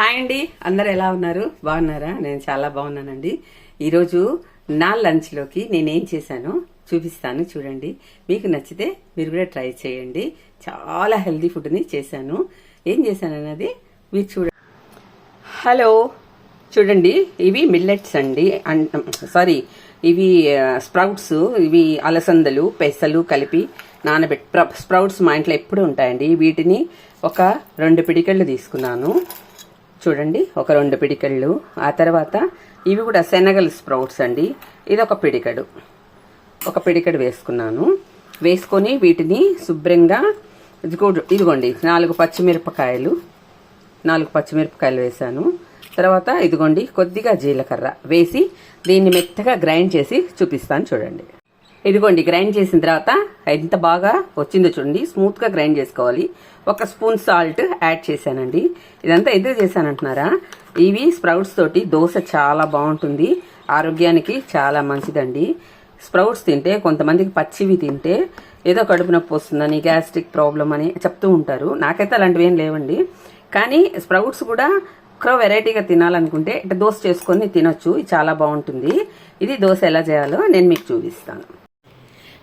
Hi అండి. అందరు ఎలా ఉన్నారు? బాగున్నారా? నేను చాలా బాగున్నానండి. ఈరోజు నా లంచ్లోకి నేనేం చేశానో చూపిస్తాను చూడండి. మీకు నచ్చితే మీరు కూడా ట్రై చేయండి. చాలా హెల్దీ ఫుడ్ని చేశాను. ఏం చేశాను అన్నది మీరు చూడ హలో. చూడండి ఇవి మిల్లెట్స్ అండి. సారీ ఇవి స్ప్రౌట్స్ ఇవి అలసందలు పెసలు కలిపి నానబెట్టి స్ప్రౌట్స్ మా ఇంట్లో ఎప్పుడు ఉంటాయండి. వీటిని ఒక రెండు పిడికెళ్ళు తీసుకున్నాను. చూడండి ఒక రెండు పిడికళ్ళు. ఆ తర్వాత ఇవి కూడా శనగల స్ప్రౌట్స్ అండి. ఇది ఒక పిడికడు. ఒక పిడికడు వేసుకున్నాను. వేసుకొని వీటిని శుభ్రంగా ఇదిగోండి నాలుగు పచ్చిమిరపకాయలు. నాలుగు పచ్చిమిరపకాయలు వేసాను తర్వాత ఇదిగోండి కొద్దిగా జీలకర్ర వేసి దీన్ని మెత్తగా గ్రైండ్ చేసి చూపిస్తాను చూడండి. ఇదిగోండి గ్రైండ్ చేసిన తర్వాత ఎంత బాగా వచ్చిందో చూడండి. స్మూత్గా గ్రైండ్ చేసుకోవాలి. ఒక స్పూన్ సాల్ట్ యాడ్ చేశానండి. ఇదంతా ఎదురు చేశానంటున్నారా? ఇవి స్ప్రౌట్స్ తోటి దోశ చాలా బాగుంటుంది. ఆరోగ్యానికి చాలా మంచిదండి. స్ప్రౌట్స్ తింటే కొంతమందికి పచ్చివి తింటే ఏదో కడుపు నొప్పి వస్తుందని గ్యాస్ట్రిక్ ప్రాబ్లం అని చెప్తూ ఉంటారు. నాకైతే అలాంటివి ఏం లేవండి. కానీ స్ప్రౌట్స్ కూడా ఒక్కరో వెరైటీగా తినాలనుకుంటే ఇట్లా దోశ చేసుకొని తినొచ్చు. ఇది చాలా బాగుంటుంది. ఇది దోశ ఎలా చేయాలో నేను మీకు చూపిస్తాను.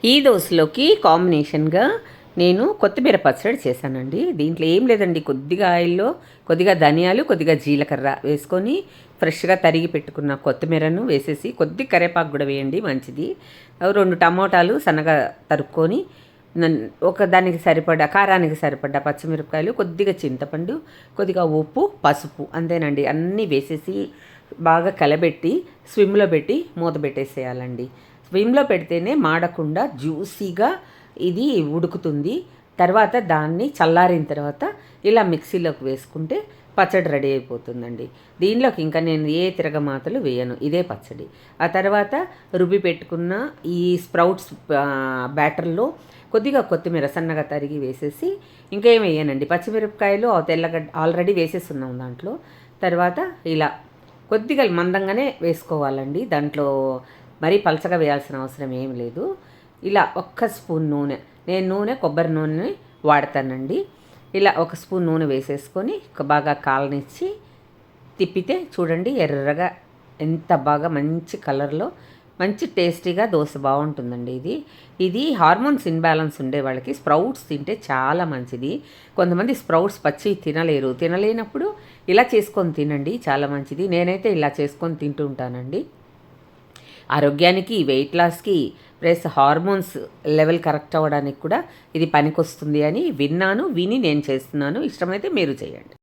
ఈ దోశలోకి కాంబినేషన్గా నేను కొత్తిమీర పచ్చడి చేశానండి. దీంట్లో ఏం లేదండి. కొద్దిగా ఆయిల్లో కొద్దిగా ధనియాలు కొద్దిగా జీలకర్ర వేసుకొని ఫ్రెష్గా తరిగి పెట్టుకున్న కొత్తిమీరను వేసేసి కొద్ది కరేపాకు కూడా వేయండి మంచిది. రెండు టమోటాలు సన్నగా తరుక్కొని నన్- ఒక దానికి సరిపడా కారానికి సరిపడ్డ పచ్చిమిరపకాయలు కొద్దిగా చింతపండు కొద్దిగా ఉప్పు పసుపు అంతేనండి. అన్నీ వేసేసి బాగా కలబెట్టి స్విమ్లో పెట్టి మూత పెట్టేసేయాలండి. విమ్లో పెడితేనే మాడకుండా జ్యూసీగా ఇది ఉడుకుతుంది. తర్వాత దాన్ని చల్లారిన తర్వాత ఇలా మిక్సీలోకి వేసుకుంటే పచ్చడి రెడీ అయిపోతుందండి. దీనిలోకి ఇంకా నేను ఏ తిరగమాతలు వేయను ఇదే పచ్చడి. ఆ తర్వాత రుబ్బి పెట్టుకున్న ఈ స్ప్రౌట్స్ బ్యాటర్లో కొద్దిగా కొత్తిమీర సన్నగా తరిగి వేసేసి ఇంకేం వేయనండి. పచ్చిమిరపకాయలు తెల్లగడ్డ ఆల్రెడీ వేసేస్తున్నాం దాంట్లో. తర్వాత ఇలా కొద్దిగా మందంగానే వేసుకోవాలండి. దాంట్లో మరీ పలచగా వేయాల్సిన అవసరం ఏం లేదు. ఇలా ఒక్క స్పూన్ నూనె నేను నూనె కొబ్బరి నూనె వాడతానండి. ఇలా ఒక స్పూన్ నూనె వేసేసుకొని బాగా కాలనిచ్చి తిప్పితే చూడండి ఎర్రగా ఎంత బాగా మంచి కలర్లో మంచి టేస్టీగా దోశ బాగుంటుందండి ఇది. ఇది హార్మోన్స్ ఇన్బ్యాలెన్స్ ఉండే వాళ్ళకి స్ప్రౌట్స్ తింటే చాలా మంచిది. కొంతమంది స్ప్రౌట్స్ పచ్చి తినలేరు. తినలేనప్పుడు ఇలా చేసుకొని తినండి చాలా మంచిది. నేనైతే ఇలా చేసుకొని తింటూ ఉంటానండి. ఆరోగ్యానికి వెయిట్ లాస్కి ప్లస్ హార్మోన్స్ లెవెల్ కరెక్ట్ అవ్వడానికి కూడా ఇది పనికొస్తుంది అని విన్నాను విని నేను చేస్తున్నాను. ఇష్టమైతే మీరు చేయండి.